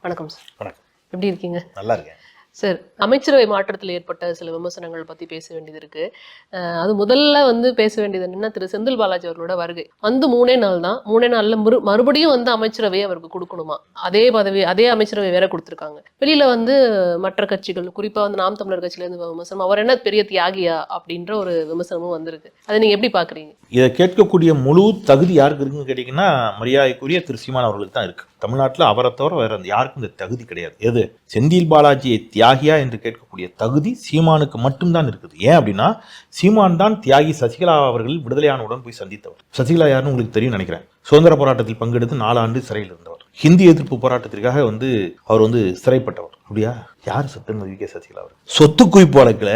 வணக்கம் சார். வணக்கம். எப்படி இருக்கீங்க? நல்லா இருக்கேன். சார். அமைச்சரவை மாற்றத்தில் ஏற்பட்ட சில விமர்சனங்கள் பற்றி பேச வேண்டியது இருக்கு. அது முதல்ல வந்து பேச வேண்டியது என்னன்னா திரு. செந்தில் பாலாஜி அவர்களோட வருகை. வந்து மூணே நாள் தான். மூணே நாளில் மறு மறுபடியும் வந்து அமைச்சரவை அவருக்கு கொடுக்கணுமா? அதே பதவி அதே அமைச்சரவை வேற கொடுத்துருக்காங்க. வெளியில வந்து மற்ற கட்சிகள் குறிப்பாக வந்து நாம் தமிழர் கட்சியிலேருந்து விமர்சனம் அவர் என்ன பெரிய தியாகியா அப்படின்ற ஒரு விமர்சனமும் வந்திருக்கு. அதை நீங்கள் எப்படி பார்க்குறீங்க இதை கேட்கக்கூடிய முழு தகுதி யாருக்கு இருக்குன்னு கேட்டிங்கன்னா மரியாதைக்குரிய திரு. சீமான் அவர்களுக்கு தான் இருக்கு. தமிழ்நாட்டில் அவரை தவிர வேற யாருக்கும் இந்த தகுதி கிடையாது. எது? செந்தில் பாலாஜியை தியாகியா என்று கேட்கக்கூடிய தகுதி சீமானுக்கு மட்டும்தான் இருக்குது. ஏன் அப்படின்னா சீமான் தான் தியாகி சசிகலா அவர்கள் விடுதலையானவுடன் போய் சந்தித்தவர். சசிகலா யாருன்னு உங்களுக்கு தெரியும் நினைக்கிறேன். சுதந்திர போராட்டத்தில் பங்கெடுத்து நாலு ஆண்டு சிறையில் இருந்தவர். ஹிந்தி எதிர்ப்பு போராட்டத்திற்காக வந்து அவர் வந்து சிறைப்பட்டவர். அப்படியா? யார் சத்துன்னு வி கே சசிகலா அவர் சொத்து குவிப்பு வழக்கில்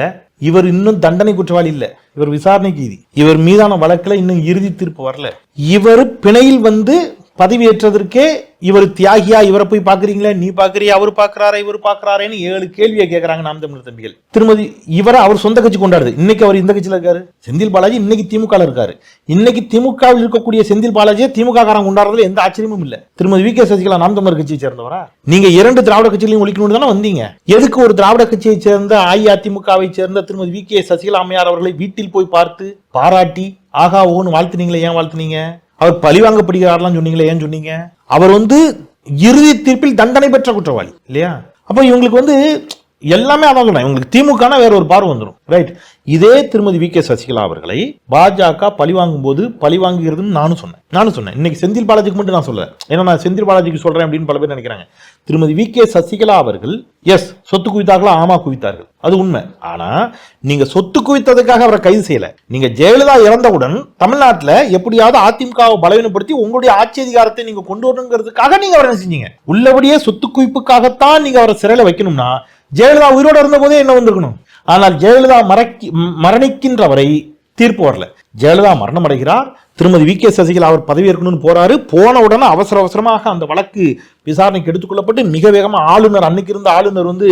இவர் இன்னும் தண்டனை குற்றவாளி இல்லை. இவர் விசாரணை கைதி. இவர் மீதான வழக்கில் இன்னும் இறுதி தீர்ப்பு வரல. இவர் பிணையில் வந்து பதவியேற்றதற்கே இவர் தியாகியா இவரை போய் பார்க்குறீங்களே நீ பாக்குறியா அவர் பாக்குறாரா இவர் பாக்குறாரேன்னு ஏழு கேள்வியை கேட்கறாங்க நாம் தமிழர் தம்பிகள். திருமதி இவரை அவர் சொந்த கட்சி கொண்டாடுது. இன்னைக்கு அவர் இந்த கட்சியில இருக்காரு. செந்தில் பாலாஜி இன்னைக்கு திமுக இருக்காரு. இன்னைக்கு திமுகவில் இருக்கக்கூடிய செந்தில் பாலாஜியை திமுக காரன் கொண்டாடுறதுல எந்த ஆச்சரியமும் இல்ல. திருமதி வி கே சசிகலா நாம் தமிழர் கட்சியை சேர்ந்தவரா? நீங்க இரண்டு திராவிட கட்சிகளையும் ஒழிக்கணும்னு தானே வந்தீங்க. எதுக்கு ஒரு திராவிட கட்சியை சேர்ந்த அஇஅதிமுகவை சேர்ந்த திருமதி வி கே சசிகலா அம்மையார் அவர்களை வீட்டில் போய் பார்த்து பாராட்டி ஆகா ஓன்னு வாழ்த்துனீங்களே ஏன் வாழ்த்துனீங்க? அவர் பழிவாங்கப்படுகிறார்லாம் சொன்னீங்களே ஏன் சொன்னீங்க? அவர் வந்து இறுதி தீர்ப்பில் தண்டனை பெற்ற குற்றவாளி இல்லையா? அப்போ இவங்களுக்கு வந்து எல்லாமே அதான் சொல்றேன் இவங்களுக்கு திமுகனா வேற ஒரு பார்வை வந்துடும் ரைட் இதே திருமதி வி. கே. சசிகலா அவர்களை பாஜக பழிவாங்கும் போது பழிவாங்குகிறதுன்னு நானும் சொன்னேன். நானும் சொன்னேன். இன்னைக்கு செந்தில் பாலாஜிக்கு மட்டும் நான் சொல்ல ஏன்னா நான் செந்தில் பாலாஜிக்கு சொல்றேன் அப்படின்னு பல பேர் நினைக்கிறாங்க. திருமதி வி. கே. சசிகலா அவர்கள் எஸ் சொத்து குவித்தார்களா? ஆமா குவித்தார்கள். அது உண்மை. ஆனா நீங்க சொத்து குவித்ததுக்காக அவரை கைது செய்யல. நீங்க ஜெயலலிதா இறந்தவுடன் தமிழ்நாட்டில் எப்படியாவது அதிமுகவை பலவீனப்படுத்தி உங்களுடைய ஆட்சி அதிகாரத்தை நீங்க கொண்டு வரணுங்கிறதுக்காக நீங்க அவரை செஞ்சீங்க? உள்ளபடியே சொத்து குவிப்புக்காகத்தான் நீங்க அவரை சிறையில் வைக்கணும்னா ஜெயலலிதா உயிரோடு இருந்த போதே என்ன வந்திருக்கணும்? ஆனால் ஜெயலலிதா மறக்கி மரணிக்கின்றவரை மரணிக்கின்ற வரை தீர்ப்பு வரல. ஜெயலலிதா மரணம் அடைகிறார். திருமதி வி கே சசிகலா அவர் பதவி இருக்கணும்னு போறாரு. போன உடனே அவசர அவசரமாக அந்த வழக்கு விசாரணைக்கு எடுத்துக்கொள்ளப்பட்டு மிக வேகமாக ஆளுநர் அன்னைக்கு இருந்த ஆளுநர் வந்து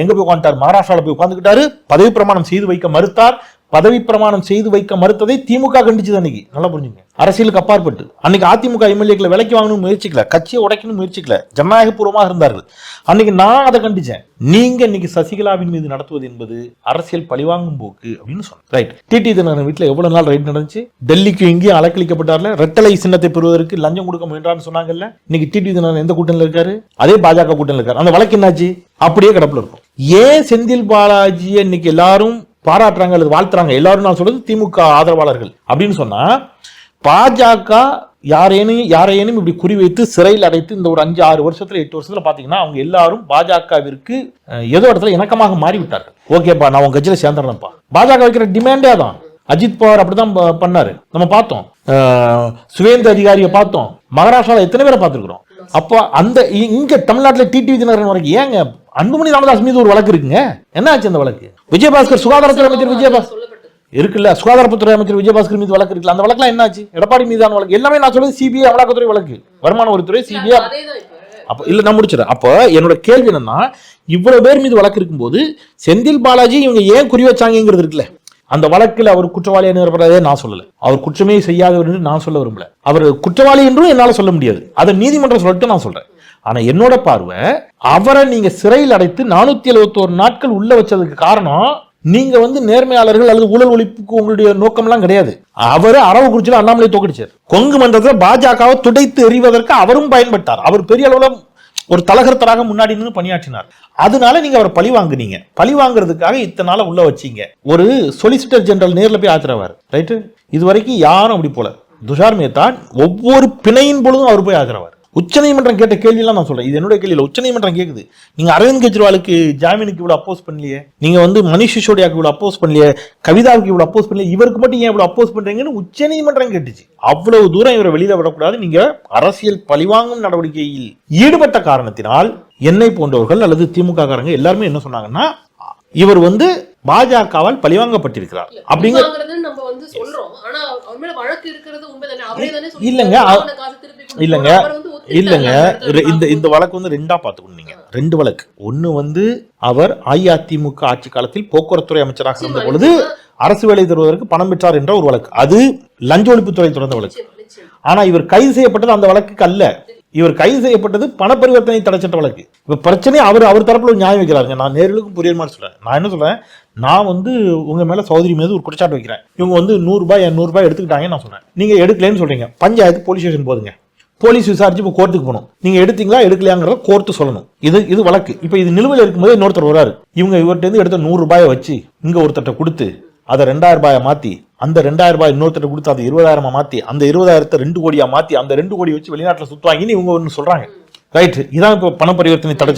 எங்க போய் உட்காந்துட்டார் மகாராஷ்டிராவில் போய் உட்காந்துக்கிட்டாரு பதவி பிரமாணம் செய்து வைக்க மறுத்தார். பதவி பிரமாணம் செய்து வைக்க மறுத்ததை திமுக கண்டிச்சது அன்னைக்கு. நல்லா புரிஞ்சுங்க. அரசியலுக்கு அப்பாற்பட்டு. அன்னைக்கு அதிமுக எம்எல்ஏக்களை விலைக்கு வாங்கணும் முயற்சிக்கல. கட்சியை உடைக்கணும் முயற்சிக்கல. ஜனநாயக பூர்வமாக இருந்தார்கள். அன்னைக்கு நான் அதை கண்டிச்சேன். நீங்க இன்னைக்கு சசிகலாவின் மீது நடத்துவது என்பது அரசியல் பழிவாங்கும் போக்கு அப்படின்னு சொன்னேன். ரைட் டிடி தினகரன் வீட்டுல எவ்வளவு நாள் ரைட் நடந்துச்சு? டெல்லிக்கு இங்கேயும் அலக்களிக்கப்பட்டார்ல ரெட்டலை சின்னத்தை பெறுவதற்கு லஞ்சம் கொடுக்க முயன்றான்னு சொன்னாங்கல்ல. இன்னைக்கு டிடி தினகரன் எந்த கூட்டணியில் இருக்காரு? அதே பாஜக கூட்டணியில் இருக்காரு. அந்த வழக்கு என்னாச்சு? அப்படியே கிடப்புல இருக்கும். ஏன் செந்தில் பாலாஜியை இன்னைக்கு எல்லாரும் பாராட்டுறாங்க அல்லது வாழ்த்துறாங்க. எல்லாரும் நான் சொல்றது திமுக ஆதரவாளர்கள் அப்படின்னு சொன்னா பாஜக யாரேனும் யாரையேனும் இப்படி குறிவைத்து சிறையில் அடைத்து இந்த ஒரு அஞ்சு ஆறு வருஷத்துல எட்டு வருஷத்துல பாத்தீங்கன்னா அவங்க எல்லாரும் பாஜகவிற்கு ஏதோ இடத்துல இணக்கமாக மாறிவிட்டார்கள். ஓகேப்பா நான் உங்க கட்சியில சேர்ந்துடுறேன்ப்பா பாஜக வைக்கிற டிமாண்டே தான் அஜித் பவார் அப்படிதான் பண்ணாரு. நம்ம பார்த்தோம். சுவேந்த அதிகாரியை பார்த்தோம். மகாராஷ்டிரால எத்தனை பேரை பார்த்துருக்குறோம்? அப்போ அந்த இ- இங்க தமிழ்நாட்டில் டிடிவி தினகரன் வரைக்கும் ஏங்க அன்புமணி ராமதாஸ் மீது ஒரு வழக்கு இருக்குங்க. என்ன ஆச்சு அந்த வழக்கு? விஜயபாஸ்கர் சுகாதாரத்துறை அமைச்சர் விஜயபாஸ்கர் இருக்குல்ல சுகாதாரத்துறை அமைச்சர் விஜயபாஸ்கர் மீது வழக்கு இருக்குல்ல அந்த வழக்குலாம் என்னாச்சு? எடப்பாடி மீதான வழக்கு. எல்லாமே நான் சொல்றது சிபிஐ அமலாக்கத்துறை வழக்கு. வருமான வரித்துறை சிபிஐ அப்ப இல்ல நான் முடிச்சிடறேன். அப்போ என்னோட கேள்வி என்னன்னா இவ்வளவு பேர் மீது வழக்கு இருக்கும்போது செந்தில் பாலாஜி இவங்க ஏன் குறி வச்சாங்கங்கிறது இருக்குல்ல அந்த வழக்கில் அவர் குற்றவாளி நிறுவனதே நான் சொல்லல. அவர் குற்றமே செய்யாதவர் என்று நான் சொல்ல விரும்பல. அவர் குற்றவாளி என்றும் என்னால சொல்ல முடியாது. அதை நீதிமன்றம் சொல்லிட்டு நான் சொல்றேன். ஆனா என்னோட பார்வை அவரை நீங்க சிறையில் அடைத்து நானூத்தி எழுபத்தோரு நாட்கள் உள்ள வச்சதுக்கு காரணம் நீங்க வந்து நேர்மையாளர்கள் அல்லது ஊழல் ஒழிப்புக்கு உங்களுடைய நோக்கம்லாம் கிடையாது. அவரு அரவக்குறிச்சியில் அண்ணாமலை தோக்கடிச்சார். கொங்கு மன்றத்தில் பாஜகவை துடைத்து எறிவதற்கு அவரும் பயன்பட்டார். அவர் பெரிய அளவில் ஒரு தலகர்த்தராக முன்னாடி நின்று பணியாற்றினார். அதனால நீங்க அவரை பழி வாங்குனீங்க. பழி வாங்குறதுக்காக இத்தனை நாள உள்ள வச்சீங்க. ஒரு சொலிசிட்டர் ஜெனரல் நேரில் போய் ஆத்திரவார். ரைட்டு இது வரைக்கும் யாரும் அப்படி போல. துஷார் மேத்தா ஒவ்வொரு பிணையின் பொழுதும் அவர் போய் ஆஜராவார் உச்சநீதிமன்றம் கேட்ட கேள்வியெல்லாம் நான் சொல்றேன். இது என்னுடைய கேள்வி இல்ல உச்சநீதிமன்றம் கேக்குது. நீங்க அரவிந்த் கெஜ்ரிவாலுக்கு ஜாமீனுக்கு இவ்வளவு அப்போஸ் பண்ணலையே. நீங்க வந்து மணிஷ் சிசோடியாக்கு இவ்வளவு அப்போஸ் பண்ணலையே. கவிதாவுக்கு இவ்வளவு அப்போஸ் பண்ணலையே. இவருக்கு மட்டும் ஏன் இவ்வளவு அப்போஸ் பண்றீங்கன்னு உச்சநீதிமன்றம் கேட்டுச்சு. அவ்வளவு தூரம் இவரை வெளியில விடக்கூடாது. நீங்க அரசியல் பழிவாங்கும் நடவடிக்கையில் ஈடுபட்ட காரணத்தினால் என்னை போன்றவர்கள் அல்லது திமுக காரங்க எல்லாருமே என்ன சொன்னாங்கன்னா இவர் வந்து பாஜகவால் பழிவாங்கப்பட்டிருக்கிறார். அப்படிங்கிற. இல்லைங்க, இல்லைங்க. இல்லைங்க இந்த இந்த வழக்கு வந்து ரெண்டா பார்த்துக்கணும் நீங்க ரெண்டு வழக்கு. ஒன்னு வந்து அவர் அஇஅதிமுக ஆட்சி காலத்தில் போக்குவரத்துறை அமைச்சராக இருந்த பொழுது அரசு வேலை தருவதற்கு பணம் பெற்றார் என்ற ஒரு வழக்கு. அது லஞ்ச ஒழிப்புத்துறை தொடர்ந்த வழக்கு. ஆனா இவர் கைது செய்யப்பட்டது அந்த வழக்குக்கு அல்ல. இவர் கைது செய்யப்பட்டது பணப்பரிவர்த்தனை தடை சட்ட வழக்கு. இப்ப பிரச்சனை அவர் அவர் தரப்புல ஒரு நியாயம் வைக்கிறாருங்க. நான் நேர்களுக்கும் புரியுற மாதிரி சொல்றேன். நான் என்ன சொல்றேன்? நான் வந்து உங்க மேல சௌதரி மீது ஒரு குற்றச்சாட்டு வைக்கிறேன். இவங்க வந்து நூறு ரூபாய் நூறு ரூபாய் எடுத்துக்கிட்டாங்கன்னு நான் சொல்றேன். நீங்க எடுக்கலன்னு சொல்றீங்க. பஞ்சாயத்து போலீஸ் ஸ்டேஷன் போதுங்க. போலீஸ் விசாரிச்சு இப்போ கோர்ட்டுக்கு போகணும். நீங்க எடுத்தீங்களா எடுக்கலையாங்கிறத கோர்ட்டு சொல்லணும். இது இது வழக்கு. இப்போ இது நிலுவையில் இருக்கும்போது இன்னொருத்தர் வராரு இவங்க இவர்கிட்ட எடுத்த நூறு ரூபாயை வச்சு இங்க ஒருத்தர்கிட்ட கொடுத்து அதை ரெண்டாயிரம் ரூபாயை மாத்தி அந்த ரெண்டாயிரம் ரூபாய் இன்னொருத்தர் கொடுத்து அதை இருபதாயிரமா மாத்தி அந்த இருபதாயிரத்தை ரெண்டு கோடியா மாத்தி அந்த ரெண்டு கோடி வச்சு வெளிநாட்டில் சுத்துவாங்கன்னு இவங்க ஒன்று சொல்றாங்க. ரைட் இதான் இப்போ பண பரிவர்த்தனை தடை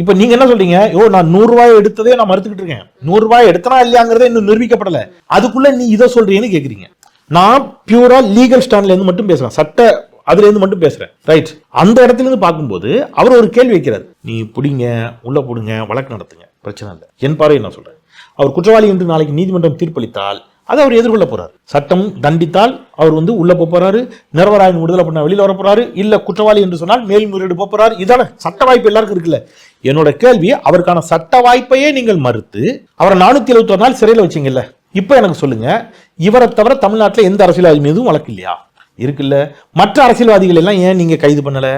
இப்போ நீங்க என்ன சொல்றீங்க? ஓ நான் நூறு ரூபாய் எடுத்ததே நான் மறுத்துக்கிட்டு இருக்கேன். நூறு ரூபாய் எடுத்தனா இல்லையாங்கிறதே இன்னும் நிரூபிக்கப்படல. அதுக்குள்ள நீ இதை சொல்றீங்கன்னு கேக்குறீங்க. நான் பியூரா லீகல் ஸ்டாண்ட்ல இருந்து மட்டும் பேசுறேன். சட்ட அதுல இருந்து மட்டும் பேசுறேன். ரைட் அந்த இடத்துல இருந்து பார்க்கும்போது அவர் ஒரு கேள்வி வைக்கிறார். நீ பிடிங்க உள்ள போடுங்க வழக்கு நடத்துங்க. பிரச்சனை இல்லை. என் பார்வை நான் சொல்றேன். அவர் குற்றவாளி என்று நாளைக்கு நீதிமன்றம் தீர்ப்பளித்தால் அதை அவர் எதிர்கொள்ள போறார். சட்டம் தண்டித்தால் அவர் வந்து உள்ள போறாரு நிரவராயன் விடுதலை பண்ண வெளியில வர போறாரு இல்ல குற்றவாளி என்று சொன்னால் மேல்முறையீடு போறாரு. இதான சட்ட வாய்ப்பு எல்லாருக்கும் இருக்குல்ல. என்னோட கேள்வி அவருக்கான சட்ட வாய்ப்பையே நீங்கள் மறுத்து அவரை நானூத்தி எழுபத்தி நாள் சிறையில் வச்சீங்கல்ல. இப்ப எனக்கு சொல்லுங்க இவரை தவிர தமிழ்நாட்டுல எந்த அரசியல்வாதி மீதும் வழக்கு இல்லையா? இருக்குல்ல? மற்ற அரசியல்வாதிகள் எல்லாம் ஏன் நீங்க கைது பண்ணல?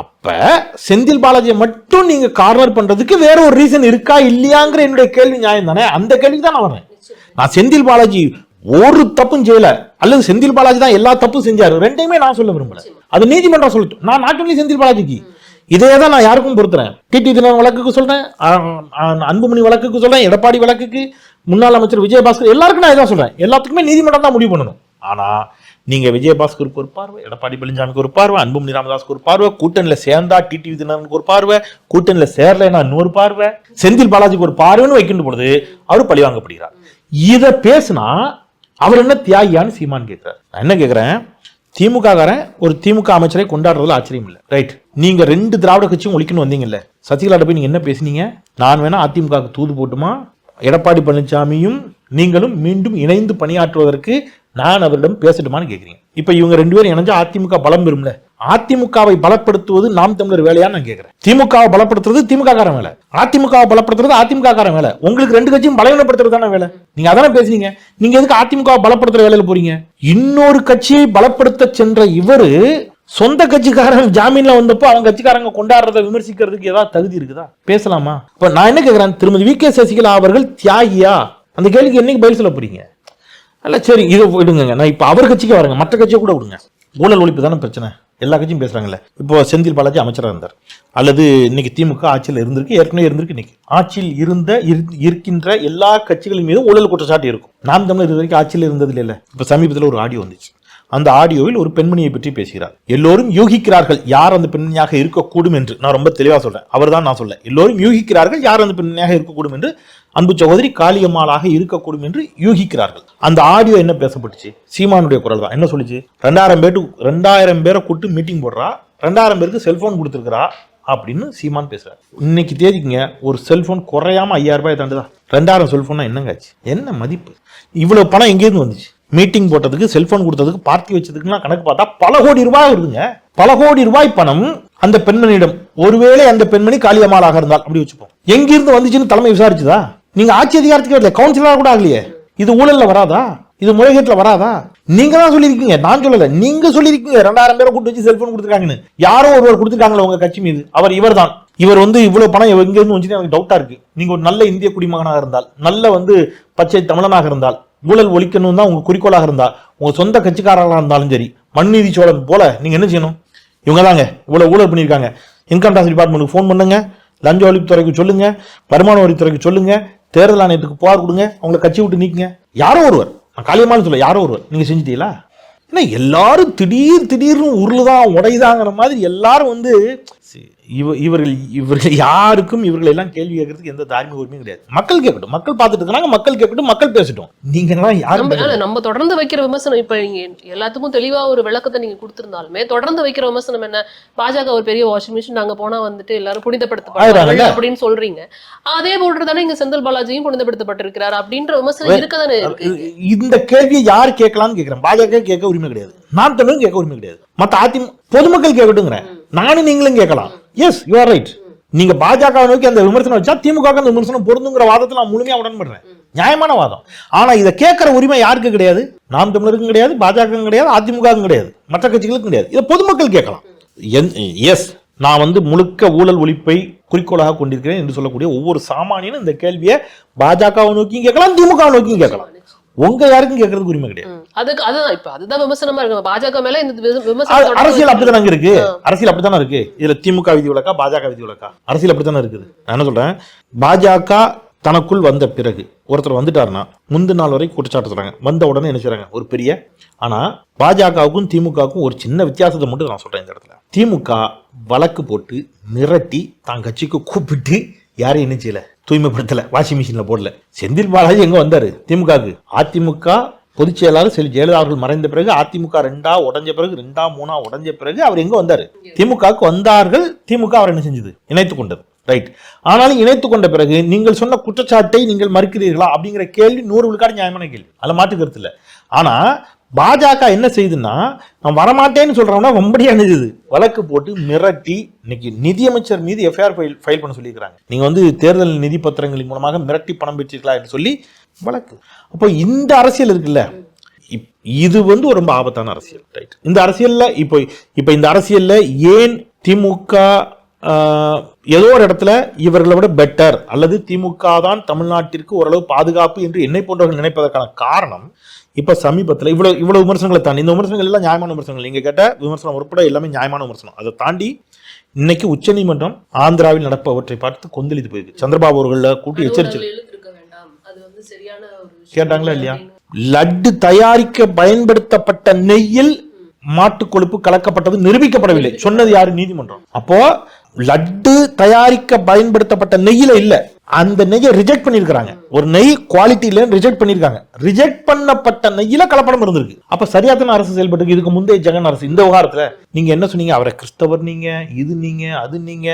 அப்ப செந்தில் பாலாஜியை மட்டும் நீங்க கார்னர் பண்றதுக்கு வேற ஒரு ரீசன் இருக்கா இல்லையாங்கிற என்னுடைய கேள்வி நியாயம் தானே அந்த கேள்விக்கு தான் நான் வரேன் நான் செந்தில் பாலாஜி ஒரு தப்பும் செய்யல. அல்லது செந்தில் பாலாஜி தான் எல்லா தப்பும் செஞ்சாரு. ரெண்டையுமே நான் சொல்ல விரும்பல. அது நீதிமன்றம் சொல்லட்டும் நான் நாட் ஒன்லி செந்தில் பாலாஜிக்கு இதே தான் நான் யாருக்கும் பொறுத்துறேன். டிடி தினம் வழக்குக்கு சொல்றேன். அன்புமணி வழக்குக்கு சொல்றேன். எடப்பாடி வழக்குக்கு முன்னாள் அமைச்சர் விஜயபாஸ்கர் எல்லாருக்கும் நான் இதான் சொல்றேன். எல்லாத்துக்குமே நீதிமன்றம் தான் முடிவு பண்ணணும். ஆனா நீங்கள் விஜயபாஸ்கருக்கு ஒரு பார்வை எடப்பாடி பழனிசாமிக்கு ஒரு பார்வை அன்புமணி ராமதாஸ்க்கு ஒரு பார்வை கூட்டணியில் சேர்ந்தா டிடிவி தினகரனுக்கு ஒரு பார்வை கூட்டணியில் சேரலைன்னா இன்னொரு பார்வை செந்தில் பாலாஜிக்கு ஒரு பார்வைன்னு வைக்கின்ற பொழுது அவர் பழிவாங்கப்படுகிறார் இதை பேசினா அவர் என்ன தியாகியான்னு சீமான் கேட்கிறார். நான் என்ன கேட்குறேன்? திமுக காரன் ஒரு திமுக அமைச்சரை கொண்டாடுறதுல ஆச்சரியம் இல்லை. ரைட் நீங்க ரெண்டு திராவிட கட்சியும் ஒழிக்கணும் வந்தீங்கல்ல. சசிகலாட்ட போய் நீங்க என்ன பேசுனீங்க? நான் வேணா அதிமுகவுக்கு தூது போட்டுமா? எடப்பாடி பழனிசாமியும் நீங்களும் மீண்டும் இணைந்து பணியாற்றுவதற்கு நான் அவரிடம் பேசட்டுமான்னு கேட்குறீங்க இப்போ இவங்க ரெண்டு பேரும் இணைஞ்சா அதிமுக பலம் பெறும்ல? அதிமுகவை பலப்படுத்துவது நாம் தமிழர் வேலையா நான் கேட்குறேன் திமுகவை பலப்படுத்துறது திமுக காரன் வேலை. அதிமுகவை பலப்படுத்துறது அதிமுக காரன் வேலை. உங்களுக்கு ரெண்டு கட்சியும் பலவீனப்படுத்துறது தானே வேலை? நீங்க அதானே பேசுனீங்க. நீங்க எதுக்கு அதிமுகவை பலப்படுத்துற வேலையில போறீங்க? இன்னொரு கட்சியை பலப்படுத்த சென்ற இவரு சொந்த கட்சிக்காரன் ஜாமீன்ல வந்தப்போ அவங்க கட்சிக்காரங்க கொண்டாடுறத விமர்சிக்கிறதுக்கு ஏதாவது தகுதி இருக்குதா? பேசலாமா? இப்ப நான் என்ன கேட்கிறேன் திருமதி வி கே சசிகலா அவர்கள் தியாகியா? அந்த கேள்விக்கு என்னைக்கு பதில் சொல்ல போறீங்க? அல்ல சரி இதை விடுங்க நான் இப்போ அவர் கட்சிக்கு வரேங்க. மற்ற கட்சியை கூட விடுங்க. ஊழல் ஒழிப்பு தானே பிரச்சனை. எல்லா கட்சியும் பேசுகிறாங்களே இப்போ செந்தில் பாலாஜி அமைச்சராக இருந்தார். அல்லது இன்னைக்கு திமுக ஆட்சியில் இருந்திருக்கு ஏற்கனவே இருந்திருக்கு இன்னைக்கு. ஆட்சியில் இருந்த இரு- இருக்கின்ற எல்லா கட்சிகளின் மீதும் ஊழல் குற்றச்சாட்டு இருக்கும். நாம் தமிழர் இது வரைக்கும் ஆட்சியில் இருந்தது இல்லை இப்போ சமீபத்தில் ஒரு ஆடியோ வந்துச்சு. அந்த ஆடியோவில் ஒரு பெண்மணியை பற்றி பேசுகிறார். எல்லோரும் யூகிக்கிறார்கள் யார் அந்த பெண்மணியாக இருக்கக்கூடும் என்று. நான் ரொம்ப தெளிவாக சொல்றேன். அவர்தான் நான் சொல்ல. எல்லோரும் யூகிக்கிறார்கள் யார் அந்த பெண்மணியாக இருக்கக்கூடும் என்று. அன்பு சகோதரி காளியம்மாளாக இருக்கக்கூடும் என்று யூகிக்கிறார்கள். அந்த ஆடியோ என்ன பேசப்பட்டுச்சு? சீமானுடைய குரல் தான். என்ன சொல்லிச்சு? ரெண்டாயிரம் பேருக்கு ரெண்டாயிரம் பேரை கூட்டு மீட்டிங் போடுறா. ரெண்டாயிரம் பேருக்கு செல்போன் கொடுத்துருக்கிறா அப்படின்னு சீமான் பேசுறாரு. இன்னைக்கு தேதிக்குங்க ஒரு செல்போன் குறையாம ஐயாயிரம் ரூபாய் தாண்டுதா ரெண்டாயிரம் செல்போன்னா என்னங்க ஆச்சு? என்ன மதிப்பு? இவ்வளவு பணம் எங்கேருந்து வந்துச்சு? மீட்டிங் போட்டதுக்கு செல்போன் கொடுத்ததுக்கு பார்ட்டி வச்சதுக்குலாம் கணக்கு பார்த்தா பல கோடி ரூபாய் வருதுங்க பல கோடி ரூபாய் பணம் அந்த பெண்மணியிடம். ஒருவேளை அந்த பெண்மணி காளியம்மாளாக இருந்தால் அப்படி வச்சுப்போம். எங்கிருந்து வந்துச்சுன்னு தலைமை விசாரிச்சுதா? நீங்க ஆட்சி அதிகாரத்துக்கு வரல கவுன்சிலராக கூட ஆகலையே. இது ஊழல்ல வராதா? இது முறைகேட்டில் வராதா? நீங்க தான் சொல்லியிருக்கீங்க. நான் சொல்லல நீங்க சொல்லியிருக்கீங்க. ரெண்டாயிரம் பேரை கூட்டு வச்சு செல்போன் கொடுத்துருக்காங்கன்னு. யாரோ ஒருவர் கொடுத்துருக்காங்களா உங்க கட்சி மீது. அவர் இவர்தான். இவர் வந்து இவ்வளவு பணம் எங்க இருந்து வந்துச்சு எனக்கு டவுட்டா இருக்கு. நீங்க ஒரு நல்ல இந்திய குடிமகனாக இருந்தால் நல்ல வந்து பச்சை தமிழனாக இருந்தால் ஊழல் ஒழிக்கணும் தான் உங்க குறிக்கோளாக இருந்தா உங்க சொந்த கட்சிக்காரர்களாக இருந்தாலும் சரி மண்நீதி சோழன் போல நீங்க என்ன செய்யணும்? இவங்க தாங்க இவ்வளவு ஊழல் பண்ணியிருக்காங்க. இன்கம் டாக்ஸ் டிபார்ட்மெண்ட்டுக்கு ஃபோன் பண்ணுங்க லஞ்ச ஒழிப்புத்துறைக்கு சொல்லுங்க வருமான வரித்துறைக்கு சொல்லுங்க தேர்தல் ஆணையத்துக்கு புகார் கொடுங்க அவங்களை கட்சி விட்டு நீக்குங்க. யாரோ ஒருவர் நான் காலியமான சொல்ல யாரோ ஒருவர் நீங்க செஞ்சிட்டீங்களா? ஏன்னா எல்லாரும் திடீர் திடீர்னு உருளுதான் உடையுதாங்கிற மாதிரி எல்லாரும் வந்து இவ இவர்கள் இவர்கள் யாருக்கும் இவர்கள் எல்லாம் கேள்வி கேட்கறதுக்கு எந்த தார்மீக உரிமையும் கிடையாது. மக்கள் கேட்கட்டும். மக்கள் பார்த்துட்டு இருக்காங்க மக்கள் கேட்கட்டும் மக்கள் பேசட்டும். நீங்க எல்லாம் யாரும் நம்ம தொடர்ந்து வைக்கிற விமர்சனம் இப்ப நீங்க எல்லாத்துக்கும் தெளிவா ஒரு விளக்கத்தை நீங்க கொடுத்திருந்தாலுமே தொடர்ந்து வைக்கிற விமர்சனம் என்ன? பாஜக ஒரு பெரிய வாஷிங் மிஷின் அங்க போனா வந்துட்டு எல்லாரும் புனிதப்படுத்தப்படுறாங்க. அப்படின்னு சொல்றீங்க. அதே போன்று தானே இங்க செந்தில் பாலாஜியும் புனிதப்படுத்தப்பட்டிருக்கிறார் அப்படின்ற விமர்சனம் இருக்கதானே இருக்கு? இந்த கேள்வியை யார் கேட்கலாம்னு கேட்கிறேன். பாஜக கேட்க உரிமை கிடையாது. நான் தமிழும் கேட்க உரிமை கிடையாது. மத்த அதிமுக பொதுமக்கள் கேட்கட்டுங்கிறேன் நானும் நீங்களும் கேட்கலாம். எஸ் யூ ஆர் ரைட் நீங்க பாஜக நோக்கி அந்த விமர்சனம் வச்சா திமுக அந்த விமர்சனம் பொருந்துங்கிற வாதத்துல நான் முழுமையா உடன்படுறேன் நியாயமான வாதம். ஆனா இதை கேட்கிற உரிமை யாருக்கு கிடையாது? நாம் தமிழருக்கும் கிடையாது பாஜக கிடையாது அதிமுகவும் கிடையாது. மற்ற கட்சிகளுக்கும் கிடையாது. இதை பொதுமக்கள் கேட்கலாம். எஸ் நான் வந்து முழுக்க ஊழல் ஒழிப்பை குறிக்கோளாக கொண்டிருக்கிறேன் என்று சொல்லக்கூடிய ஒவ்வொரு சாமானியனும் இந்த கேள்வியை பாஜகவை நோக்கியும் கேட்கலாம் திமுக நோக்கியும் கேட்கலாம். உங்க யாருக்கும் கேட்கறதுக்கு உரிமை கிடையாது. அதுக்கு அதுதான் இப்ப அதுதான் விமர்சனமா இருக்கு பாஜக மேல இந்த விமர்சனம் அரசியல் அப்படித்தானே இருக்கு? அரசியல் அப்படித்தானே இருக்கு? இதுல திமுக விதி விலக்கா பாஜக விதி விலக்கா அரசியல் அப்படித்தானே இருக்குது? நான் என்ன சொல்றேன்? பாஜக தனக்குள் வந்த பிறகு ஒருத்தர் வந்துட்டாருன்னா முந்தின நாள் வரை குற்றச்சாட்டு சொல்றாங்க. வந்த உடனே என்ன செய்றாங்க? ஒரு பெரிய ஆனா பாஜகவுக்கும் திமுகவுக்கும் ஒரு சின்ன வித்தியாசத்தை மட்டும் நான் சொல்றேன் இந்த இடத்துல. திமுக வழக்கு போட்டு மிரட்டி தான் கட்சிக்கு கூப்பிட்டு யாரையும் என்ன செய்யல. தூய்மைப்படுத்தல வாஷிங் மிஷினில் போடல. செந்தில் பாலாஜி எங்கே வந்தார்? திமுகவுக்கு. அதிமுக பொதுச் செயலாளர் செல்வி ஜெயலலிதா அவர்கள் மறைந்த பிறகு அதிமுக ரெண்டா உடஞ்ச பிறகு ரெண்டா மூணா உடஞ்ச பிறகு அவர் எங்கே வந்தார்? திமுகவுக்கு வந்தார்கள். திமுக அவர் என்ன செஞ்சது? இணைத்து கொண்டது. ரைட் ஆனாலும் இணைத்து கொண்ட பிறகு நீங்கள் சொன்ன குற்றச்சாட்டை நீங்கள் மறுக்கிறீர்களா அப்படிங்கிற கேள்வி நூறு விழுக்காடு நியாயமான கேள்வி. அதில் மாற்று கருத்து இல்லை. ஆனால் பாஜக என்ன செய்யுதுன்னா நான் வரமாட்டேன்னு சொல்கிறவனா ரொம்படியா நிதிது வழக்கு போட்டு மிரட்டி இன்னைக்கு நிதியமைச்சர் மீது எஃப்ஐஆர் ஃபைல் ஃபைல் பண்ண சொல்லியிருக்கிறாங்க. நீங்கள் வந்து தேர்தல் நிதி பத்திரங்களின் மூலமாக மிரட்டி பணம் பெற்றீர்களா என்று சொல்லி வழக்கு. அப்போ இந்த அரசியல் இருக்குல்ல இப்- இது வந்து ரொம்ப ஆபத்தான அரசியல் ரைட் இந்த அரசியலில் இப்போ இப்போ இந்த அரசியலில் ஏன் திமுக ஏதோ ஒரு இடத்துல இவர்களை விட பெட்டர் அல்லது திமுக தான் தமிழ்நாட்டிற்கு ஓரளவு பாதுகாப்பு என்று என்னை போன்றவர்கள் நினைப்பதற்கான காரணம் இப்ப சமீபத்தில் இவ்வளவு இவ்வளவு விமர்சனங்களை தாண்டி இந்த விமர்சனங்கள் எல்லாம் நியாயமான விமர்சனங்கள். நீங்க கேட்ட விமர்சனம் உட்பட எல்லாமே நியாயமான விமர்சனம். அதை தாண்டி இன்னைக்கு உச்சநீதிமன்றம் ஆந்திராவில் நடப்பவற்றை பார்த்து கொந்தளித்து போயிருக்கு. சந்திரபாபு அவர்களை கூட்டி எச்சரிச்சு கேட்டாங்களா இல்லையா. லட்டு தயாரிக்க பயன்படுத்தப்பட்ட நெய்யில் மாட்டு கொழுப்பு கலக்கப்பட்டது நிரூபிக்கப்படவில்லை. சொன்னது யாரு? நீதிமன்றம். அப்போ லட்டு தயாரிக்க பயன்படுத்தப்பட்ட நெய்யில இல்ல. அந்த நெய்யை ரிஜெக்ட் பண்ணிருக்காங்க ஒரு நெய் குவாலிட்டி இல்லைன்னு ரிஜெக்ட் பண்ணிருக்காங்க ரிஜெக்ட் பண்ணப்பட்ட நெய்யில கலப்படம் இருந்திருக்கு. அப்ப சரியாத்தான அரசு செயல்பட்டு இதுக்கு முந்தைய ஜெகன் அரசு இந்த விவகாரத்துல நீங்க என்ன சொன்னீங்க? அவரை கிறிஸ்தவர் நீங்க இது நீங்க அது நீங்க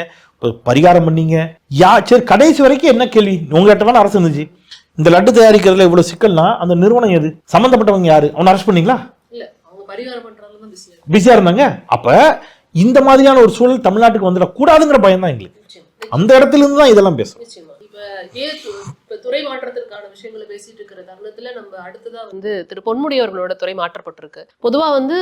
பரிகாரம் பண்ணீங்க. யா சரி கடைசி வரைக்கும் என்ன கேள்வி? உங்ககிட்ட அரசு இருந்துச்சு. இந்த லட்டு தயாரிக்கிறதுல இவ்வளவு சிக்கல்னா அந்த நிறுவனம் எது? சம்பந்தப்பட்டவங்க யாரு? அவனை அரெஸ்ட் பண்ணீங்களா? பிஸியா இருந்தாங்க. அப்ப இந்த மாதிரியான ஒரு சூழல் தமிழ்நாட்டுக்கு வந்துடக்கூடாதுங்கிற பயம் தான் எங்களுக்கு அந்த இடத்துல இருந்து தான் இதெல்லாம் நிச்சயமா இப்போ துறை மாற்றத்திற்கான விஷயங்களை பேசிட்டு இருக்கிற தருணத்துல நம்ம அடுத்ததா வந்து திரு பொன்முடி அவர்களோட துறை மாற்றப்பட்டிருக்கு. பொதுவா வந்து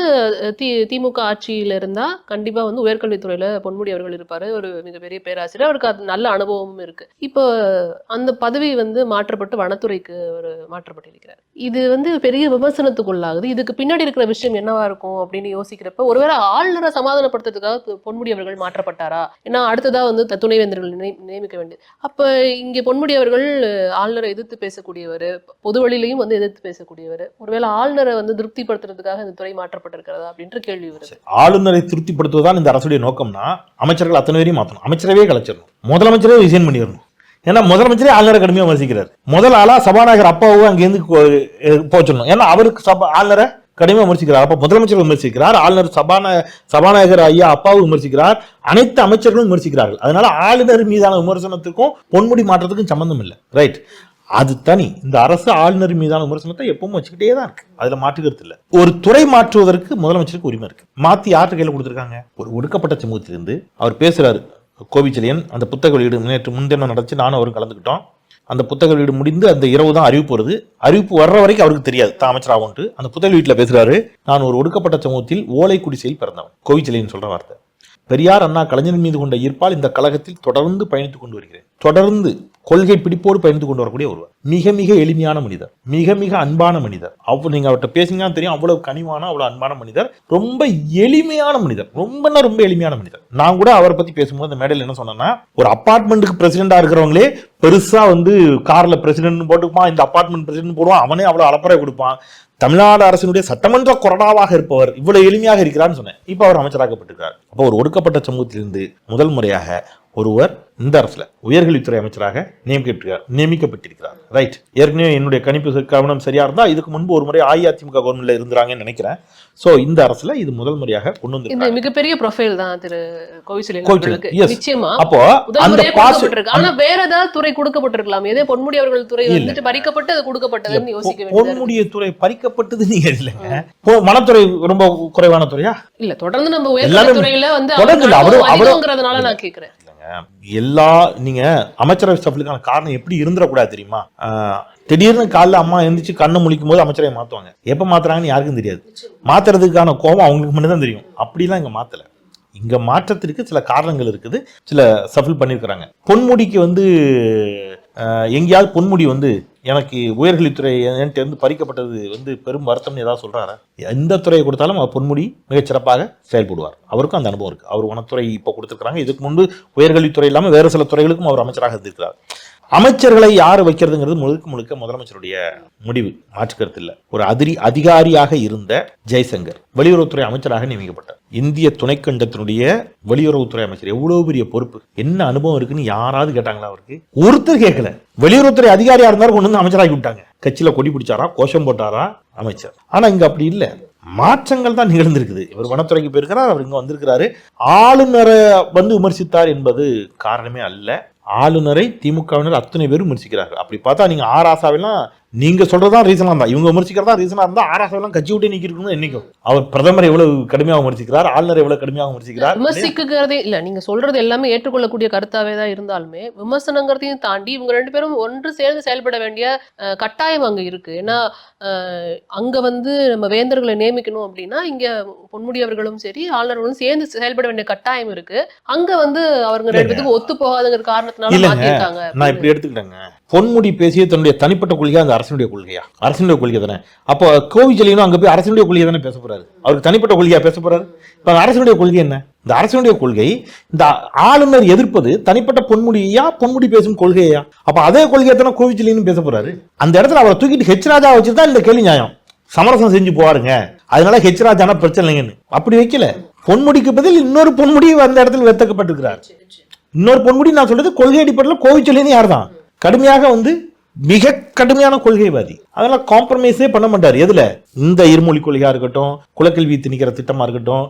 தி திமுக ஆட்சியில இருந்தா கண்டிப்பா வந்து உயர்கல்வித்துறையில பொன்முடி அவர்கள் இருப்பாரு. ஒரு மிகப்பெரிய பேராசிரியர். அவருக்கு அது நல்ல அனுபவமும் இருக்கு. இப்போ அந்த பதவி வந்து மாற்றப்பட்டு வனத்துறைக்கு ஒரு மாற்றப்பட்டிருக்கிறார். இது வந்து பெரிய விமர்சனத்துக்குள்ளாகுது. இதுக்கு பின்னாடி இருக்கிற விஷயம் என்னவா இருக்கும் அப்படின்னு யோசிக்கிறப்ப ஒருவேளை ஆளுநரை சமாதானப்படுத்துறதுக்காக பொன்முடி அவர்கள் மாற்றப்பட்டாரா? ஏன்னா அடுத்ததா வந்து த- துணைவேந்தர்கள் நியமிக்க வேண்டியது. அப்ப இங்க பொன்முடி அவர்கள் ஆளுநரை எதிர்த்து பேசக்கூடியவர் பொது வழியிலையும் வந்து எதிர்த்து பேசக்கூடியவர் ஒருவேளை ஆளுநரை வந்து திருப்திப்படுத்துறதுக்காக இந்த துறை மாற்றப்பட்டிருக்கிறதா அப்படின்ற கேள்வி வருது. ஆளுநரை திருப்திப்படுத்துவதுதான் இந்த அரசுடைய நோக்கம்னா அமைச்சர்கள் அத்தனை பேரையும் மாற்றணும் அமைச்சரவே கலைச்சிடணும். முதலமைச்சரே ரிசைன் பண்ணிடணும். ஏன்னா முதலமைச்சரே ஆளுநரை கடுமையாக வசிக்கிறார் முதல் ஆளா சபாநாயகர் அப்பாவும் அங்கேருந்து போச்சிடணும். ஏன்னா அவருக்கு சபா ஆளுநரை கடுமையாக விமர்சிக்கிறார். அப்போ முதலமைச்சர் விமர்சிக்கிறார். ஆளுநர் சபான சபாநாயகர் ஐயா அப்பாவும் விமர்சிக்கிறார். அனைத்து அமைச்சர்களும் விமர்சிக்கிறார்கள். அதனால ஆளுநர் மீதான விமர்சனத்துக்கும் பொன்முடி மாற்றத்துக்கும் சம்பந்தம் இல்லை. ரைட் அது தனி. இந்த அரசு ஆளுநர் மீதான விமர்சனத்தை எப்பவும் வச்சுக்கிட்டே தான் இருக்கு. அதுல மாற்றுக்கிறது இல்லை. ஒரு துறை மாற்றுவதற்கு முதலமைச்சருக்கு உரிமை இருக்கு. மாத்தி யார்கிட்ட கையில கொடுத்துருக்காங்க? ஒரு ஒடுக்கப்பட்ட சமூகத்திலிருந்து அவர் பேசுறாரு. கோவிச்செழியன் அந்த புத்தக வெளியீடு முன்னேற்ற முன்தினம் நடந்துச்சு. நானும் அவரும் கலந்துக்கிட்டோம். அந்த புத்தக வெளியீடு முடிந்து அந்த இரவு தான் அறிவிப்பு வருது. அறிவிப்பு வர்ற வரைக்கும் அவருக்கு தெரியாது. தான் அமைச்சராகும்ட்டு அந்த புத்தக வீட்டில் பேசுகிறாரு நான் ஒரு ஒடுக்கப்பட்ட சமூகத்தில் ஓலை குடிசையில் பிறந்தவன். கோவிச்செழியன் சொல்கிற வார்த்தை. பெரியார் அண்ணா கலைஞர் மீது கொண்ட ஈர்ப்பால் இந்த கழகத்தில் தொடர்ந்து பயணித்துக் கொண்டு வருகிறேன். தொடர்ந்து கொள்கை பிடிப்போடு பயந்து கொண்டு வரக்கூடிய ஒருவர். மிக மிக எளிமையான மனிதர். மிக மிக அன்பான மனிதர். அவ்வளோ நீங்கள் அவர்கிட்ட பேசிங்கன்னா தெரியும் அவ்வளவு கனிவான அவ்வளோ அன்பான மனிதர். ரொம்ப எளிமையான மனிதர். ரொம்பனா ரொம்ப எளிமையான மனிதர். நான் கூட அவரை பற்றி பேசும்போது அந்த மேடையில் என்ன சொன்னேன்னா ஒரு அப்பார்ட்மெண்ட்டுக்கு பிரசிடென்ட்டாக இருக்கிறவங்களே பெருசாக வந்து காரில் பிரசிடென்ட் போட்டுப்பான் இந்த அப்பார்ட்மெண்ட் பிரசிடென்ட் போடுவான் அவனே அவ்வளோ அலப்பறை கொடுப்பான். தமிழ்நாடு அரசினுடைய சட்டமன்ற கொறடாவாக இருப்பவர் இவ்வளவு எளிமையாக இருக்கிறான்னு சொன்னேன். இப்போ அவர் அமைச்சராக்கப்பட்டிருக்கார் அப்போ ஒரு ஒடுக்கப்பட்ட சமூகத்திலிருந்து முதல் முறையாக ஒருவர் இந்த அரசுல உயர்கல்வித்துறை அமைச்சராக நியமிக்கப்பட்டிருக்கிறார் நியமிக்கப்பட்டிருக்கிறார். ரைட் ஏற்கனவே என்னுடைய கணிப்பு கவனம் சரியா இருந்தா இதுக்கு முன்பு ஒரு முறை அஇஅதிமுக கவர்மெண்ட்ல இருந்தாங்கன்னு நினைக்கிறேன். சோ இந்த அரசுல இது முதல் முறையாக கொண்டு வந்திருக்காங்க மிகப்பெரிய ப்ரொஃபைல் தான் திரு yes. நிச்சயமா. அப்போ அந்த ஆனா வேற ஏதாவது துறை கொடுக்கப்பட்டிருக்கலாம். இதே பொன்முடி அவர்கள் துறை. வந்துட்டு பறிக்கப்பட்டு அது கொடுக்கப்பட்டதுன்னு யோசிக்க பொன்முடிய துறை பறிக்கப்பட்டது நீங்க இல்லைங்க வனத்துறை ரொம்ப குறைவான துறையா? இல்ல தொடர்ந்து நம்ம எல்லாமே உயர்கல்வித்துறையில வந்து அவரு- அவரு- அதிகங்கிறதுனால நான் கேக்குறேன். எல்லா நீங்க அமைச்சரவை ஸ்டஃப்லுக்கான காரணம் எப்படி இருந்துடக்கூடாது தெரியுமா? திடீர்னு காலைல அம்மா எழுந்திரிச்சு கண்ணை முழிக்கும் போது அமைச்சரவை மாற்றுவாங்க எப்போ மாற்றுறாங்கன்னு யாருக்கும் தெரியாது. மாற்றுறதுக்கான கோபம் அவங்களுக்கு மட்டும் தான் தெரியும். அப்படிலாம் இங்கே மாற்றலை இங்கே மாற்றத்திற்கு சில காரணங்கள் இருக்குது. சில சஃபில் பண்ணியிருக்கிறாங்க பொன்முடிக்கு வந்து எங்கேயாவது பொன்முடி வந்து எனக்கு உயர்கல்வித்துறை என்கிட்ட இருந்து பறிக்கப்பட்டது வந்து பெரும் வருத்தம்னு ஏதாவது சொல்கிறாரு எந்த துறையை கொடுத்தாலும் அவர் பொன்முடி மிகச்சிறப்பாக செயல்படுவார். அவருக்கும் அந்த அனுபவம் இருக்கு. அவர் வனத்துறை இப்போ கொடுத்துருக்காங்க இதுக்கு முன்பு உயர்கல்வித்துறை இல்லாமல் வேறு சில துறைகளுக்கும் அவர் அமைச்சராக இருந்திருக்கிறார். அமைச்சர்களை யார் வைக்கிறதுங்கிறது முழுக்க முழுக்க முதலமைச்சருடைய முடிவு. மாற்று இல்லை. ஒரு அதிரி அதிகாரியாக இருந்த ஜெய்சங்கர் வெளியுறவுத்துறை அமைச்சராக நியமிக்கப்பட்டார். இந்திய துணைக்கண்டத்தினுடைய வெளியுறவுத்துறை அமைச்சர் எவ்வளவு பெரிய பொறுப்பு? என்ன அனுபவம் இருக்குன்னு யாராவது கேட்டாங்களா அவருக்கு? ஒருத்தர் கேட்கல வெளியுறவுத்துறை அதிகாரியா இருந்தாலும் கொண்டு வந்து அமைச்சராகி விட்டாங்க. கட்சியில கொடி பிடிச்சாரா கோஷம் போட்டாரா அமைச்சர். ஆனா இங்க அப்படி இல்ல. மாற்றங்கள் தான் நிகழ்ந்திருக்குது. இவர் வனத்துறைக்கு போயிருக்கிறார் அவர் இங்க வந்திருக்கிறாரு. ஆளுநரை வந்து விமர்சித்தார் என்பது காரணமே அல்ல. ஆளுநரை திமுகவினர் அத்தனை பேரும் விமர்சிக்கிறார்கள். அப்படி பார்த்தா நீங்கள் ஆர் ஆசாவெல்லாம் நீங்க சொல்றதுதான் ரீசனா இருந்தா இவங்க விமர்சிக்கிறதா ரீசனா இருந்தா ஆர் ஆசாவெல்லாம் கட்சி விட்டு நீக்கிருக்கணும் என்னைக்கும் அவர் பிரதமர் எவ்வளவு கடுமையாக விமர்சிக்கிறார் ஆளுநர் எவ்வளவு கடுமையாக விமர்சிக்கிறார் விமர்சிக்கிறதே இல்ல. நீங்க சொல்றது எல்லாமே ஏற்றுக்கொள்ளக்கூடிய கருத்தாவே தான் இருந்தாலுமே விமர்சனங்கிறதையும் தாண்டி இவங்க ரெண்டு பேரும் ஒன்று சேர்ந்து செயல்பட வேண்டிய கட்டாயம் அங்க இருக்கு. ஏன்னா அங்க வந்து நம்ம வேந்தர்களை நியமிக்கணும் அப்படின்னா இங்க பொன்முடி அவர்களும் சரி ஆளுநர்களும் சேர்ந்து செயல்பட வேண்டிய கட்டாயம் இருக்கு. அங்க வந்து அவங்க ரெண்டு பேத்துக்கும் ஒத்து போகாதுங்கிற காரணத்தினால. மாத்திருக்காங்க நான் இப்படி எடுத்துக்கிட்டேங்க. பொன்முடி பேசிய தன்னுடைய தனிப்பட்ட கொள்கையா அந்த அரசனுடைய கொள்கையா? அரசனுடைய கொள்கை தானே? அப்போ கோவிச்சலினும் அங்கே போய் அரசனுடைய கொள்கை தானே பேச போறாரு? அவருக்கு தனிப்பட்ட கொள்கையா பேச போறாரு? இப்போ அரசனுடைய கொள்கை என்ன? இந்த அரசனுடைய கொள்கை இந்த ஆளுநர் எதிர்ப்பது தனிப்பட்ட பொன்முடியா பொன்முடி பேசும் கொள்கையா? அப்போ அதே கொள்கையை தானே கோவிச்சலினும் பேச போறாரு? அந்த இடத்துல அவரை தூக்கிட்டு ஹெச் ராஜா வச்சுதான் இந்த கேள்வி நியாயம். சமரசம் செஞ்சு போவாருங்க. அதனால ஹெச் ராஜானா பிரச்சனை இல்லைங்கன்னு. அப்படி வைக்கல. பொன்முடிக்கு பதில் இன்னொரு பொன்முடி அந்த இடத்துல வெத்தக்கப்பட்டிருக்கிறார். இன்னொரு பொன்முடி நான் சொல்றது கொள்கை அடிப்படையில் கோவிச்சொல்லின்னு யார் தான் கடுமையாக வந்து மிக கடுமையான கொள்கைவாதி. அதெல்லாம் காம்ப்ரமைஸே பண்ண மாட்டார். எதுல? இந்த இருமொழி கொள்கையா இருக்கட்டும் குலக்கல்வி திணிக்கிற திட்டமா இருக்கட்டும்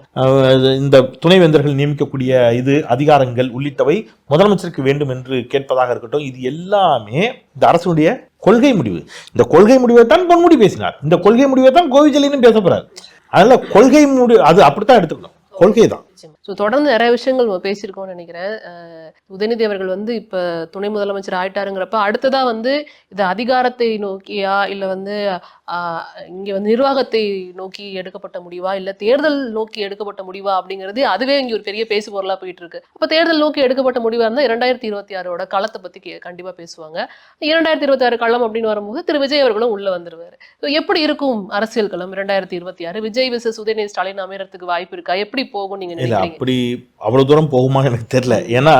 இந்த துணைவேந்தர்கள் நியமிக்கக்கூடிய இது அதிகாரங்கள் உள்ளிட்டவை முதலமைச்சருக்கு வேண்டும் என்று கேட்பதாக இருக்கட்டும் இது எல்லாமே இந்த அரசுடைய கொள்கை முடிவு. இந்த கொள்கை முடிவை தான் பொன்முடி பேசினார். இந்த கொள்கை முடிவை தான் கோவிச்சலினும் பேச போறார். அதனால கொள்கை முடிவு அது அப்படித்தான் எடுத்துக்கணும். கொள்கை தான் ஸோ தொடர்ந்து நிறைய விஷயங்கள் நம்ம பேசியிருக்கோம்னு நினைக்கிறேன். உதயநிதி அவர்கள் வந்து இப்ப துணை முதலமைச்சர் ஆயிட்டாருங்கிறப்ப அடுத்ததா வந்து இது அதிகாரத்தை நோக்கியா? இல்ல வந்து இங்க வந்து நிர்வாகத்தை நோக்கி எடுக்கப்பட்ட முடிவா? இல்ல தேர்தல் நோக்கி எடுக்கப்பட்ட முடிவா? அப்படிங்கிறது அதுவே இங்க ஒரு பெரிய பேசு பொருளா போயிட்டு இருக்கு அப்ப தேர்தல் நோக்கி எடுக்கப்பட்ட முடிவா இருந்தா இரண்டாயிரத்தி இருபத்தி ஆறோட களத்தை பத்தி கே- கண்டிப்பா பேசுவாங்க. இரண்டாயிரத்தி இருபத்தி ஆறு களம் அப்படின்னு வரும்போது திரு. விஜய் அவர்களும் உள்ள வந்துருவாரு. So எப்படி இருக்கும் அரசியல் களம் இரண்டாயிரத்தி இருபத்தி ஆறு விஜய் விசஸ் உதயநிதி ஸ்டாலின் அமையறதுக்கு வாய்ப்பு இருக்கா? எப்படி போகும் நீங்க இல்ல நினைக்கிறீங்க? அப்படி அவ்வளவு தூரம் போகுமா எனக்கு தெரியல. ஏன்னா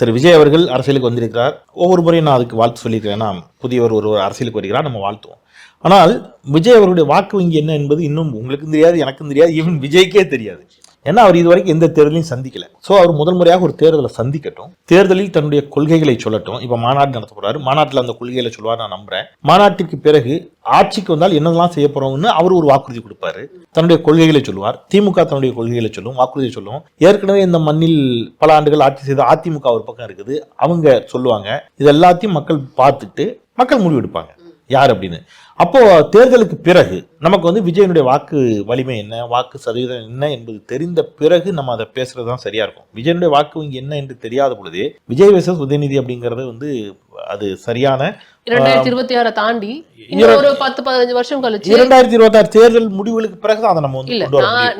திரு விஜய் அவர்கள் அரசியலுக்கு வந்திருக்கிறார். ஒவ்வொரு முறையும் நான் அதுக்கு வாழ்த்து சொல்லியிருக்கிறேன். ஏன்னா புதியவர் ஒரு அரசியலுக்கு வருகிறார் நம்ம வாழ்த்துவோம். ஆனால் விஜய் அவருடைய வாக்கு வங்கி என்ன என்பது இன்னும் உங்களுக்கும் தெரியாது எனக்கும் தெரியாது ஈவன் விஜய்க்கே தெரியாது. ஏன்னா அவர் இதுவரைக்கும் எந்த தேர்தலையும் சந்திக்கல. ஸோ அவர் முதல் முறையாக ஒரு தேர்தலை சந்திக்கட்டும். தேர்தலில் தன்னுடைய கொள்கைகளை சொல்லட்டும். இப்போ மாநாடு நடத்த போறாரு. மாநாட்டில் அந்த கொள்கைகளை சொல்லுவார் நான் நம்புறேன். மாநாட்டிற்கு பிறகு ஆட்சிக்கு வந்தால் என்னெல்லாம் செய்ய போறோம்னு அவர் ஒரு வாக்குறுதி கொடுப்பாரு. தன்னுடைய கொள்கைகளை சொல்லுவார். திமுக தன்னுடைய கொள்கைகளை சொல்லும் வாக்குறுதியை சொல்லும். ஏற்கனவே இந்த மண்ணில் பல ஆண்டுகள் ஆட்சி செய்த அதிமுக ஒரு பக்கம் இருக்குது. அவங்க சொல்லுவாங்க இது எல்லாத்தையும் மக்கள் பார்த்துட்டு மக்கள் முடிவெடுப்பாங்க. யார் அப்படின்னு? அப்போ தேர்தலுக்கு பிறகு நமக்கு வந்து விஜயனுடைய வாக்கு வலிமை என்ன? வாக்கு சதவீதம் என்ன என்பது தெரிந்த பிறகு நம்ம அதை பேசுறது தான் சரியா இருக்கும். விஜயனுடைய வாக்கு வங்கி என்ன என்று தெரியாத பொழுது விஜய் விசஸ் உதயநிதி அப்படிங்கிறது வந்து அது சரியான இரண்டாயிரத்தி இருபத்தி ஆறை தாண்டி ஒரு பத்து பதினஞ்சு வருஷம் கழிச்சு இரண்டாயிரத்தி இருபத்தாறு தேர்தல் முடிவுகளுக்கு பிறகு அதை நம்ம வந்து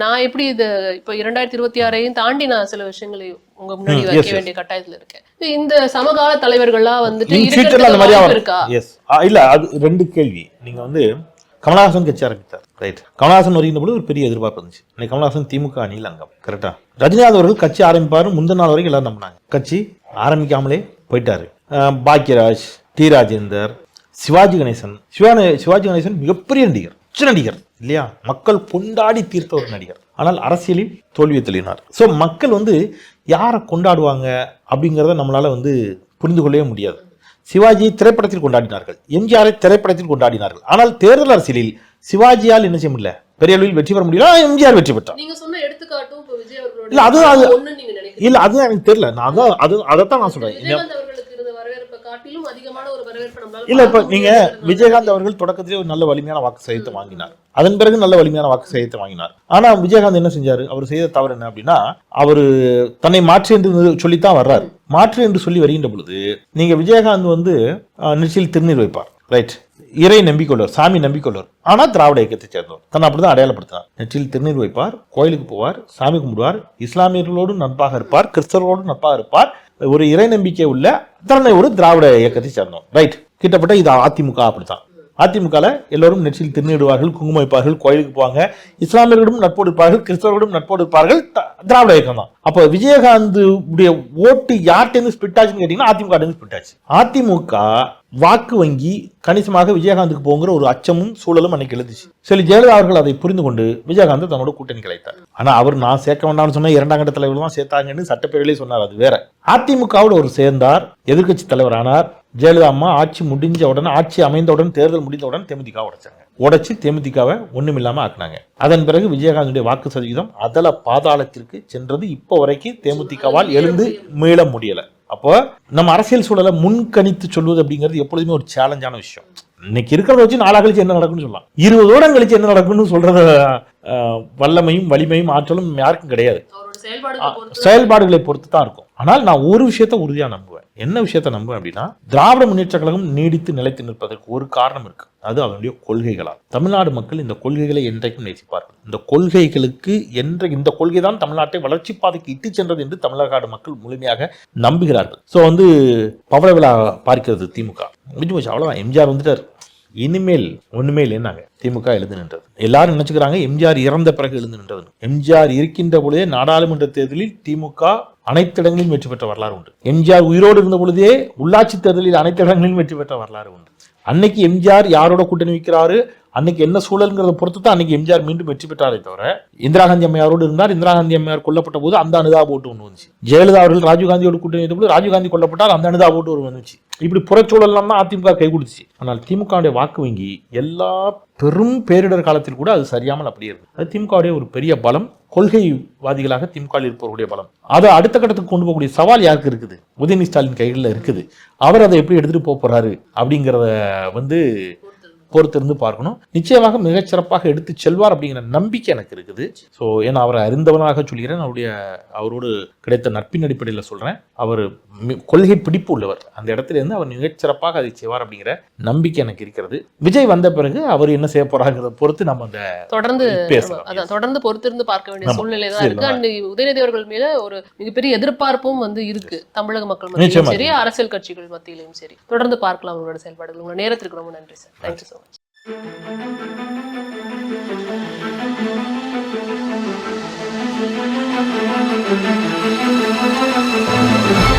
நான் எப்படி இது இப்ப இரண்டாயிரத்தி இருபத்தி ஆறையும் தாண்டி நான் சில விஷயங்களை உங்க முன்னாடி வைக்க. வேண்டிய கட்டாயத்துல இருக்கேன். இந்த சமகால தலைவர்கள்லாம் வந்துட்டு இருக்கா? எஸ் இல்ல அது ரெண்டு கேள்வி. நீங்க வந்து கமலஹாசன் கட்சி ஆரம்பித்தார். ரைட் கமலஹாசன் வருகின்ற பொழுது ஒரு பெரிய எதிர்பார்ப்பு இருந்துச்சு. இன்னைக்கு கமலஹாசன் திமுக அணியில் அங்கம். கரெக்டா ரஜினிகாந்த் அவர்கள் கட்சி ஆரம்பிப்பாரு முந்தின நாள் வரைக்கும் எல்லாரும் நம்பினாங்க. கட்சி ஆரம்பிக்காமலே போயிட்டாரு. பாக்யராஜ் டி ராஜேந்தர் சிவாஜி கணேசன். சிவானி சிவாஜி கணேசன் மிகப்பெரிய நடிகர் உச்ச நடிகர் இல்லையா? மக்கள் கொண்டாடி தீர்த்த ஒரு நடிகர். ஆனால் அரசியலில் தோல்வியை தள்ளினார். ஸோ மக்கள் வந்து யாரை கொண்டாடுவாங்க அப்படிங்கிறத நம்மளால வந்து புரிந்து கொள்ளவே முடியாது. சிவாஜியை திரைப்படத்தில் கொண்டாடினார்கள். எம்ஜிஆரை திரைப்படத்தில் கொண்டாடினார்கள். ஆனால் தேர்தல் அரசியலில் சிவாஜியால் என்ன செய்ய முடியல? பெரிய அளவில் வெற்றி பெற முடியல. எம்ஜிஆர் வெற்றி பெற்றார். இல்ல, அது- அது- இல்ல அதுதான் எனக்கு தெரியல. நான் அதான் அது அதைத்தான் நான் சொல்றேன் இந்த- விஜயகாந்த் அவர்களுக்கு இருந்த வரவேற்பை காட்டிலும் அதிகமான ஒரு வரவேற்பை நம்மளால இல்ல இப்ப நீங்க விஜயகாந்த் அவர்கள் தொடக்கத்திலே ஒரு நல்ல வலிமையான வாக்கு சதவீதத்தை வாங்கினார். அதன் பிறகு நல்ல வலிமையான வாக்கு சதவீதத்தை வாங்கினார். ஆனா விஜயகாந்த் என்ன செஞ்சாரு? அவர் செய்த தவறு என்ன அப்படின்னா அவர் தன்னை மாற்று என்று சொல்லித்தான் வர்றாரு. மாற்று என்று சொல்லி வருகின்ற பொழுது நீங்க விஜயகாந்த் வந்து நெற்றியில் திருநீர் வைப்பார். ரைட். இறை நம்பிக்கொள்வர் சாமி நம்பிக்கொள்வர். ஆனா திராவிட இயக்கத்தை சேர்ந்தவர். தன்னை அப்படிதான் அடையாளப்படுத்தினார். நெற்றியில் திருநீர் வைப்பார் கோயிலுக்கு போவார் சாமி கும்பிடுவார் இஸ்லாமியர்களோடும் நட்பாக இருப்பார் கிறிஸ்தவர்களோடும் நட்பாக இருப்பார். ஒரு இறை நம்பிக்கை உள்ள அத்தனை ஒரு திராவிட இயக்கத்தை சேர்ந்தோம். ரைட் கிட்டத்தட்ட இது அதிமுக அப்படித்தான். அதிமுகவில் எல்லோரும் நெற்றியில் திருநிடுவார்கள் குங்குமம் வைப்பார்கள் கோயிலுக்கு போவாங்க. இஸ்லாமியர்களும் நட்போடு இருப்பார்கள் கிறிஸ்தவர்களும் நட்போடு இருப்பார்கள். த- திராவிட இயக்கம் தான் அப்போ விஜயகாந்த் உடைய ஓட்டு யார்கிட்டேருந்து ஸ்பிட் ஆச்சுன்னு கேட்டீங்கன்னா அதிமுக ஸ்பிட் ஆச்சு. அதிமுக வாக்கு வங்கி கணிசமாக விஜயகாந்துக்கு போங்கிற ஒரு அச்சமும் சூழலும் அன்னைக்கு எழுந்துச்சு. சரி ஜெயலலிதா அவர்கள் அதை புரிந்து கொண்டு விஜயகாந்த் தன்னோட கூட்டணி கலைத்தார் ஆனா அவர் நான் சேர்க்க வேண்டாம்னு சொன்னா இரண்டாம் கட்ட தலைவர் தான் சேர்த்தாங்கன்னு சட்டப்பேரவையிலே சொன்னார் அது வேற. அதிமுகவோட ஒரு சேர்ந்தார் எதிர்க்கட்சி தலைவர் ஆனார் ஜெயலலிதா அம்மா ஆட்சி முடிஞ்ச உடனே ஆட்சி அமைந்தவுடன் தேர்தல் முடிந்தவுடன் தேமுதிக உடைச்சாங்க. உடைச்சு தேமுதிகவை இல்லாமல் ஆக்குனாங்க. அதன் பிறகு விஜயகாந்தனுடைய வாக்கு சதவீதம் அதல பாதாளத்திற்கு சென்றது இப்போ வரைக்கும் தேமுதிகவால் எழுந்து மீள முடியலை. அப்போ நம்ம அரசியல் சூழலை முன்கணித்து சொல்வது அப்படிங்கிறது எப்பொழுதுமே ஒரு சேலஞ்சான விஷயம். இன்னைக்கு இருக்கிறத வச்சு நாளாக கழிச்சு என்ன நடக்கும்னு சொல்லலாம். இருபது வருடம் கழிச்சு என்ன நடக்கும்னு சொல்றத வல்லமையும் வலிமையும் ஆற்றலும் யாருக்கும் கிடையாது. செயல்பாடுகளை பொறுத்து தான் இருக்கும். ஆனால் நான் ஒரு விஷயத்த உறுதியா நம்புவேன். என்ன விஷயத்த நம்புவேன் அப்படின்னா திராவிட முன்னேற்ற கழகம் நீடித்து நிலைத்து நிற்பதற்கு ஒரு காரணம் இருக்கு. அது அவனுடைய கொள்கைகளா தமிழ்நாடு மக்கள் இந்த கொள்கைகளை என்றைக்கும் நேசிப்பார்கள். இந்த கொள்கைகளுக்கு என்ற இந்த கொள்கை தான் தமிழ்நாட்டை வளர்ச்சி பாதைக்கு இட்டு சென்றது என்று தமிழ்நாடு மக்கள் முழுமையாக நம்புகிறார்கள். ஸோ வந்து பவள விழா பார்க்கிறது திமுக. முடிஞ்சு போச்சு அவ்வளவுதான். எம்ஜிஆர் வந்துட்டார். இனிமேல் ஒண்ணுமே இல்லைன்னாங்க. திமுக எழுந்து நின்றது. எல்லாரும் நினைச்சுக்கிறாங்க எம்ஜிஆர் இறந்த பிறகு எழுந்து நின்றது. எம்ஜிஆர் இருக்கின்ற பொழுதே நாடாளுமன்ற தேர்தலில் திமுக அனைத்து இடங்களிலும் வெற்றி பெற்ற வரலாறு உண்டு. எம்ஜிஆர் உயிரோடு இருந்த பொழுதே உள்ளாட்சி தேர்தலில் அனைத்து இடங்களிலும் வெற்றி பெற்ற வரலாறு உண்டு. அன்னைக்கு எம்ஜிஆர் யாரோட கூட்டணி வைக்கிறாரு? அன்னைக்கு என்ன சூழல்ங்கிறத பொறுத்து தான் அன்னைக்கு எம்ஜிஆர் மீண்டும் வெற்றி பெற்றாரே தவிர இந்திரா காந்தி அம்மையாரோடு இருந்தார். இந்திரா காந்தி அம்மையார் கொல்லப்பட்ட போது அந்த அனுதா போட்டு ஒன்று வந்துச்சு. ஜெயலலிதா அவர்கள் ராஜீவ்காந்தியோட கூட்டணி போது ராஜீவ்காந்தி கொல்லப்பட்டால் அந்த அனுதா ஓட்டு ஒரு வந்துச்சு. இப்படி புறச்சூழல்லாம் தான் அதிமுக கை கொடுத்துச்சு. ஆனால் திமுகவுடைய வாக்கு வங்கி எல்லா பெரும் பேரிடர் காலத்தில் கூட அது சரியாமல் அப்படியே இருக்கு. அது திமுகவுடைய ஒரு பெரிய பலம் கொள்கைவாதிகளாக திமுக இருப்பவருடைய பலம். அதை அடுத்த கட்டத்துக்கு கொண்டு போகக்கூடிய சவால் யாருக்கு இருக்குது? உதயநிதி ஸ்டாலின் கைகளில் இருக்குது. அவர் அதை எப்படி எடுத்துகிட்டு போக போறாரு அப்படிங்கிறத வந்து பொறுத்திருந்து பார்க்கணும். நிச்சயமாக மிகச்சிறப்பாக எடுத்து செல்வார் அப்படிங்கிற நம்பிக்கை எனக்கு இருக்குது. ஸோ ஏன்னா அவரை அறிந்தவனாக சொல்கிறேன். அவருடைய அவரோடு கிடைத்த நட்பின் அடிப்படையில் சொல்றேன். அவர் கொள்கை பிடிப்பு உள்ளவர். அந்த இடத்துல இருந்து அவர் மிகச்சிறப்பாக அதை செய்வார் அப்படிங்கிற நம்பிக்கை எனக்கு இருக்கிறது. விஜய் வந்த பிறகு அவர் என்ன செய்ய போறாங்கிறத பொறுத்து நம்ம அந்த தொடர்ந்து பேசலாம். அதான் தொடர்ந்து பொறுத்திருந்து பார்க்க வேண்டிய. சூழ்நிலை தான் சரி, இருக்கு அண்ட் உதயநிதி அவர்கள் மேல ஒரு மிகப்பெரிய எதிர்பார்ப்பும் வந்து இருக்கு. தமிழக மக்கள் மத்தியிலும். சரி அரசியல் கட்சிகள் மத்தியிலும் சரி. தொடர்ந்து பார்க்கலாம் உங்களோட செயல்பாடுகள். உங்களோட நேரத்திற்கு ரொம்ப நன்றி சார். Thank you Thank you.